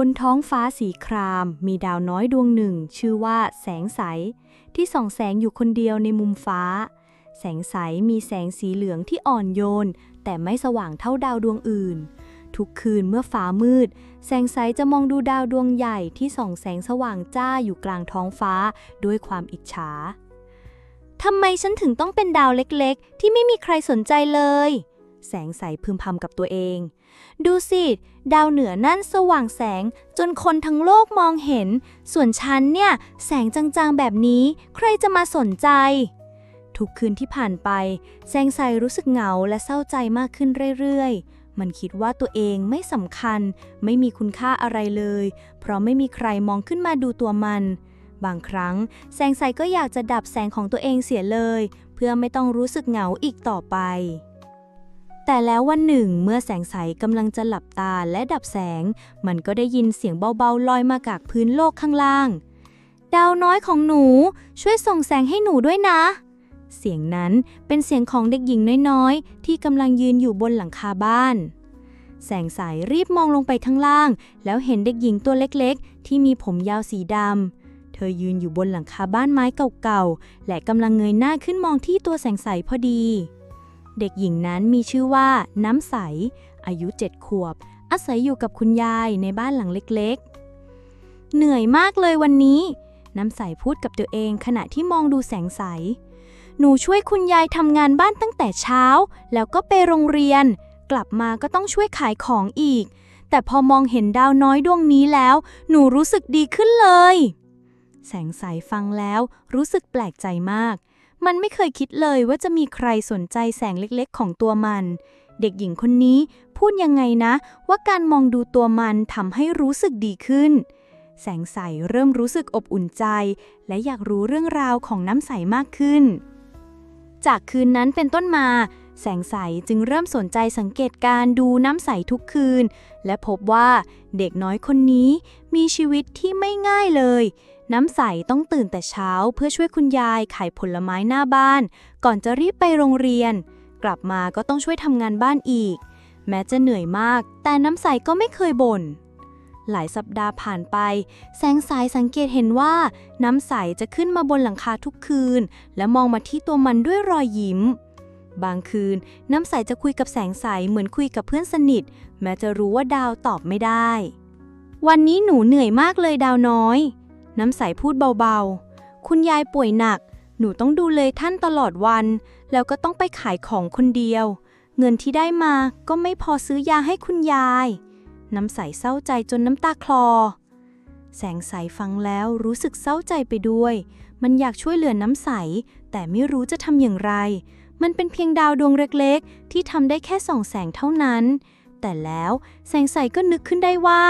บนท้องฟ้าสีคราม มีดาวน้อยดวงหนึ่ง ชื่อว่าแสงใส ที่ส่องแสงอยู่คนเดียวในมุมฟ้า แสงใสมีแสงสีเหลืองที่อ่อนโยน แต่ไม่สว่างเท่าดาวดวงอื่น ทุกคืนเมื่อฟ้ามืด แสงใสจะมองดูดาวดวงใหญ่ที่ส่องแสงสว่างจ้าอยู่กลางท้องฟ้าด้วยความอิจฉาทำไมฉันถึงต้องเป็นดาวเล็กๆ ที่ไม่มีใครสนใจเลย แสงใสพึมพำกับตัวเอง ดูสิ ดาวเหนือนั่นสว่างแสงจนคนทั้งโลกมองเห็น ส่วนฉันเนี่ย แสงจางๆแบบนี้ ใครจะมาสนใจ ทุกคืนที่ผ่านไป แสงใสรู้สึกเหงาและเศร้าใจมากขึ้นเรื่อยๆมันคิดว่าตัวเองไม่สำคัญ ไม่มีคุณค่าอะไรเลย เพราะไม่มีใครมองขึ้นมาดูตัวมัน บางครั้ง แสงใสก็อยากจะดับแสงของตัวเองเสียเลย เพื่อไม่ต้องรู้สึกเหงาอีกต่อไป แต่แล้ววันหนึ่งเมื่อแสงใสกำลังจะหลับตาและดับแสง มันก็ได้ยินเสียงเบาๆลอยมาจากพื้นโลกข้างล่าง ดาวน้อยของหนูช่วยส่งแสงให้หนูด้วยนะ เสียงนั้นเป็นเสียงของเด็กหญิงน้อยๆ ที่กำลังยืนอยู่บนหลังคาบ้าน แสงใสรีบมองลงไปข้างล่าง แล้วเห็นเด็กหญิงตัวเล็กๆ ที่มีผมยาวสีดำเธอยืนอยู่บนหลังคาบ้านไม้เก่าๆ และกำลังเงยหน้าขึ้นมองที่ตัวแสงใสพอดี เด็กหญิงนั้นมีชื่อว่าน้ำใส อายุเจ็ดขวบ อาศัยอยู่กับคุณยายในบ้านหลังเล็กๆ เหนื่อยมากเลยวันนี้ น้ำใสพูดกับตัวเองขณะที่มองดูแสงใส หนูช่วยคุณยายทำงานบ้านตั้งแต่เช้า แล้วก็ไปโรงเรียน กลับมาก็ต้องช่วยขายของอีก แต่พอมองเห็นดาวน้อยดวงนี้แล้ว หนูรู้สึกดีขึ้นเลย แสงใสฟังแล้วรู้สึกแปลกใจมาก มันไม่เคยคิดเลยว่าจะมีใครสนใจแสงเล็กๆ ของตัวมัน เด็กหญิงคนนี้พูดยังไงนะ ว่าการมองดูตัวมันทำให้รู้สึกดีขึ้น แสงใสเริ่มรู้สึกอบอุ่นใจ และอยากรู้เรื่องราวของน้ำใสมากขึ้น จากคืนนั้นเป็นต้นมา แสงใสจึงเริ่มสนใจสังเกตการดูน้ำใสทุกคืน และพบว่าเด็กน้อยคนนี้มีชีวิตที่ไม่ง่ายเลย น้ำใสต้องตื่นแต่เช้าเพื่อช่วยคุณยายขายผลไม้หน้าบ้าน ก่อนจะรีบไปโรงเรียน กลับมาก็ต้องช่วยทำงานบ้านอีก แม้จะเหนื่อยมาก แต่น้ำใสก็ไม่เคยบ่นหลายสัปดาห์ผ่านไป แสงสายสังเกตเห็นว่า น้ำใสจะขึ้นมาบนหลังคาทุกคืน และมองมาที่ตัวมันด้วยรอยยิ้ม บางคืน น้ำใสจะคุยกับแสงใสเหมือนคุยกับเพื่อนสนิท แม้จะรู้ว่าดาวตอบไม่ได้ วันนี้หนูเหนื่อยมากเลยดาวน้อย น้ำใสพูดเบาๆ คุณยายป่วยหนัก หนูต้องดูเลยท่านตลอดวัน แล้วก็ต้องไปขายของคนเดียว เงินที่ได้มาก็ไม่พอซื้อยาให้คุณยาย น้ำใสเศร้าใจจนน้ำตาคลอ แสงใสฟังแล้วรู้สึกเศร้าใจไปด้วย มันอยากช่วยเหลือน้ำใส แต่ไม่รู้จะทำอย่างไร มันเป็นเพียงดาวดวงเล็กๆ ที่ทำได้แค่ส่องแสงเท่านั้น แต่แล้ว แสงใสก็นึกขึ้นได้ว่า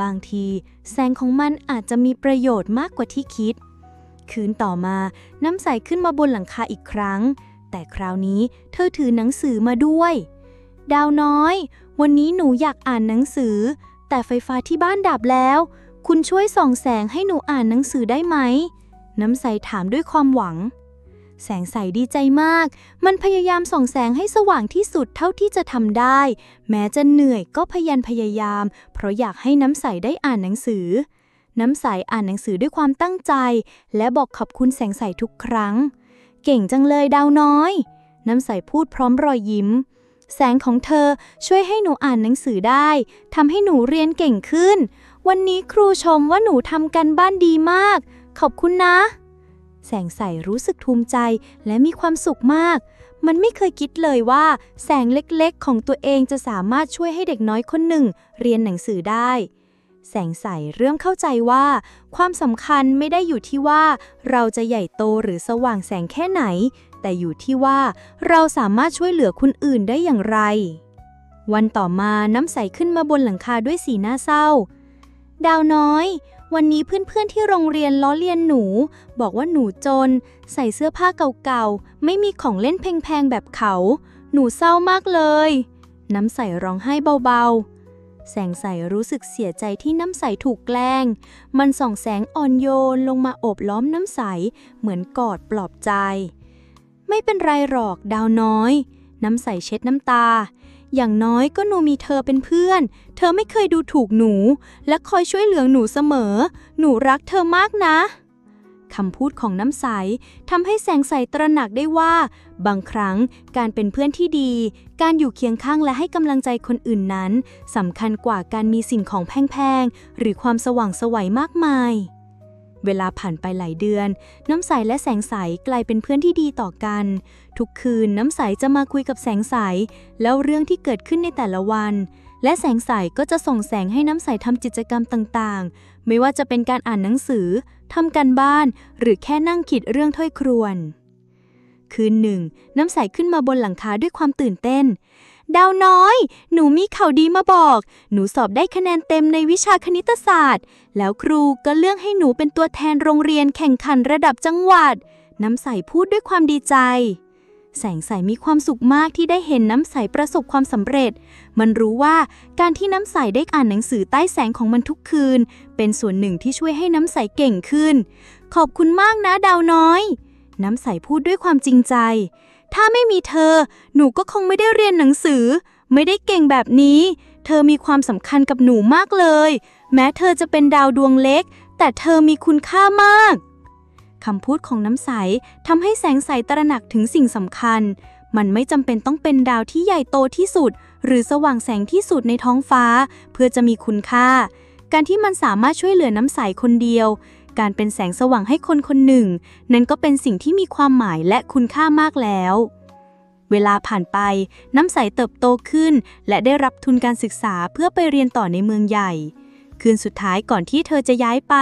บางทีแสงของมันอาจจะมีประโยชน์มากกว่าที่คิด คืนต่อมาน้ำใสขึ้นมาบนหลังคาอีกครั้ง แต่คราวนี้เธอถือหนังสือมาด้วย ดาวน้อย วันนี้หนูอยากอ่านหนังสือ แต่ไฟฟ้าที่บ้านดับแล้ว คุณช่วยส่องแสงให้หนูอ่านหนังสือได้ไหม น้ำใสถามด้วยความหวัง แสงใสดีใจมาก มันพยายามส่องแสงให้สว่างที่สุดเท่าที่จะทำได้ แม้จะเหนื่อยก็พยันพยายาม เพราะอยากให้น้ำใสได้อ่านหนังสือ น้ำใสอ่านหนังสือด้วยความตั้งใจ และบอกขอบคุณแสงใสทุกครั้ง เก่งจังเลยดาวน้อย น้ำใสพูดพร้อมรอยยิ้ม แสงของเธอช่วยให้หนูอ่านหนังสือได้ทำให้หนูเรียนเก่งขึ้น วันนี้ครูชมว่าหนูทำกันบ้านดีมาก ขอบคุณนะ แสงใสรู้สึกภูมิใจและมีความสุขมาก มันไม่เคยคิดเลยว่า แสงเล็กๆ ของตัวเองจะสามารถช่วยให้เด็กน้อยคนหนึ่ง เรียนหนังสือได้ แสงใสเริ่มเข้าใจว่า ความสำคัญไม่ได้อยู่ที่ว่า เราจะใหญ่โตหรือสว่างแสงแค่ไหน แต่อยู่ที่ว่า เราสามารถช่วยเหลือคนอื่นได้อย่างไร วันต่อมาน้ำใสขึ้นมาบนหลังคาด้วยสีหน้าเศร้า ดาวน้อย วันนี้เพื่อนๆที่โรงเรียนล้อเลียนหนู บอกว่าหนูจน ใส่เสื้อผ้าเก่าๆ ไม่มีของเล่นแพงๆ แบบเขา หนูเศร้ามากเลย น้ำใสร้องไห้เบาๆ แสงใสรู้สึกเสียใจที่น้ำใสถูกแกล้ง มันส่องแสงอ่อนโยนลงมาโอบล้อมน้ำใส เหมือนกอดปลอบใจ ไม่เป็นไรหรอกดาวน้อย น้ำใสเช็ดน้ำตา อย่างน้อยก็หนูมีเธอเป็นเพื่อน เธอไม่เคยดูถูกหนู และคอยช่วยเหลือหนูเสมอ หนูรักเธอมากนะคำพูดของน้ำใสทำให้แสงใสตระหนักได้ว่า บางครั้งการเป็นเพื่อนที่ดี การอยู่เคียงข้างและให้กำลังใจคนอื่นนั้นสำคัญกว่าการมีสิ่งของแพงๆ หรือความสว่างสวัยมากมาย เวลาผ่านไปหลายเดือน น้ำใสและแสงใสกลายเป็นเพื่อนที่ดีต่อกัน ทุกคืนน้ำใสจะมาคุยกับแสงใส แล้วเรื่องที่เกิดขึ้นในแต่ละวัน และแสงใสก็จะส่งแสงให้น้ำใสทำกิจกรรมต่างๆ ไม่ว่าจะเป็นการอ่านหนังสือทำการบ้าน หรือแค่นั่งคิดเรื่องถ้อยครวนคืนหนึ่ง น้ำใสขึ้นมาบนหลังคาด้วยความตื่นเต้น ดาวน้อย หนูมีข่าวดีมาบอก หนูสอบได้คะแนนเต็มในวิชาคณิตศาสตร์ แล้วครูก็เลือกให้หนูเป็นตัวแทนโรงเรียนแข่งขันระดับจังหวัด น้ำใสพูดด้วยความดีใจ แสงใสมีความสุขมากที่ได้เห็นน้ำใสประสบความสำเร็จ มันรู้ว่าการที่น้ำใสได้อ่านหนังสือใต้แสงของมันทุกคืน เป็นส่วนหนึ่งที่ช่วยให้น้ำใสเก่งขึ้น ขอบคุณมากนะดาวน้อย น้ำใสพูดด้วยความจริงใจ ถ้าไม่มีเธอ หนูก็คงไม่ได้เรียนหนังสือ ไม่ได้เก่งแบบนี้ เธอมีความสำคัญกับหนูมากเลย แม้เธอจะเป็นดาวดวงเล็ก แต่เธอมีคุณค่ามากคำพูดของน้ำใสทำให้แสงใสตระหนักถึงสิ่งสำคัญ มันไม่จำเป็นต้องเป็นดาวที่ใหญ่โตที่สุด หรือสว่างแสงที่สุดในท้องฟ้า เพื่อจะมีคุณค่า การที่มันสามารถช่วยเหลือน้ำใสคนเดียว การเป็นแสงสว่างให้คนคนหนึ่ง นั้นก็เป็นสิ่งที่มีความหมายและคุณค่ามากแล้ว เวลาผ่านไป น้ำใสเติบโตขึ้น และได้รับทุนการศึกษาเพื่อไปเรียนต่อในเมืองใหญ่ คืนสุดท้ายก่อนที่เธอจะย้ายไป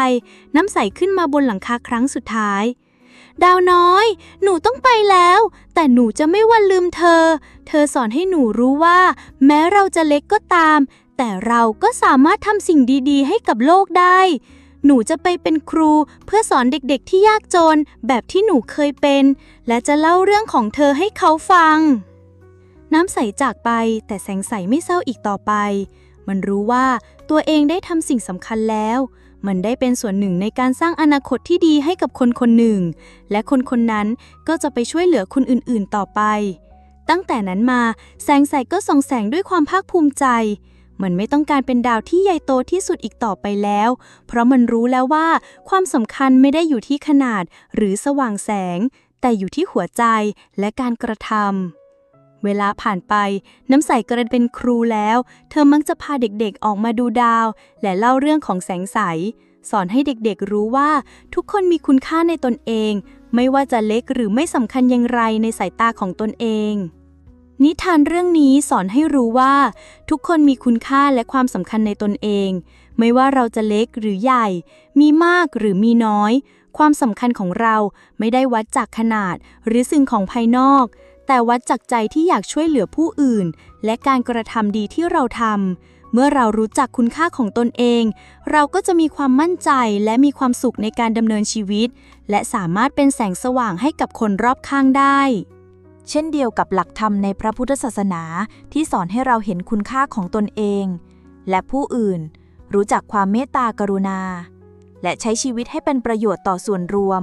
น้ำใสขึ้นมาบนหลังคาครั้งสุดท้ายดาวน้อย หนูต้องไปแล้ว แต่หนูจะไม่วันลืมเธอ เธอสอนให้หนูรู้ว่า แม้เราจะเล็กก็ตาม แต่เราก็สามารถทำสิ่งดี ๆ ให้กับโลกได้ หนูจะไปเป็นครูเพื่อสอนเด็กๆที่ยากจนแบบที่หนูเคยเป็น และจะเล่าเรื่องของเธอให้เขาฟัง น้ำใสจากไปแต่แสงใสไม่เศร้าอีกต่อไป มันรู้ว่าตัวเองได้ทำสิ่งสำคัญแล้ว มันได้เป็นส่วนหนึ่งในการสร้างอนาคตที่ดีให้กับคนคนหนึ่ง และคนคนนั้นก็จะไปช่วยเหลือคนอื่นๆต่อไป ตั้งแต่นั้นมาแสงใสก็ส่องแสงด้วยความภาคภูมิใจ มันไม่ต้องการเป็นดาวที่ใหญ่โตที่สุดอีกต่อไปแล้ว เพราะมันรู้แล้วว่าความสำคัญไม่ได้อยู่ที่ขนาดหรือสว่างแสง แต่อยู่ที่หัวใจและการกระทำเวลาผ่านไป น้ำใสกระเป็นครูแล้ว เธอมักจะพาเด็กๆออกมาดูดาว และเล่าเรื่องของแสงใส สอนให้เด็กๆรู้ว่าทุกคนมีคุณค่าในตนเอง ไม่ว่าจะเล็กหรือไม่สำคัญอย่างไรในสายตาของตนเอง นิทานเรื่องนี้สอนให้รู้ว่า ทุกคนมีคุณค่าและความสำคัญในตนเอง ไม่ว่าเราจะเล็กหรือใหญ่ มีมากหรือมีน้อย ความสำคัญของเราไม่ได้วัดจากขนาด หรือสิ่งของภายนอก แต่วัดจากใจที่อยากช่วยเหลือผู้อื่น และการกระทำดีที่เราทำเมื่อเรารู้จักคุณค่าของตนเอง เราก็จะมีความมั่นใจและมีความสุขในการดำเนินชีวิต และสามารถเป็นแสงสว่างให้กับคนรอบข้างได้ เช่นเดียวกับหลักธรรมในพระพุทธศาสนาที่สอนให้เราเห็นคุณค่าของตนเอง และผู้อื่น รู้จักความเมตตากรุณา และใช้ชีวิตให้เป็นประโยชน์ต่อส่วนรวม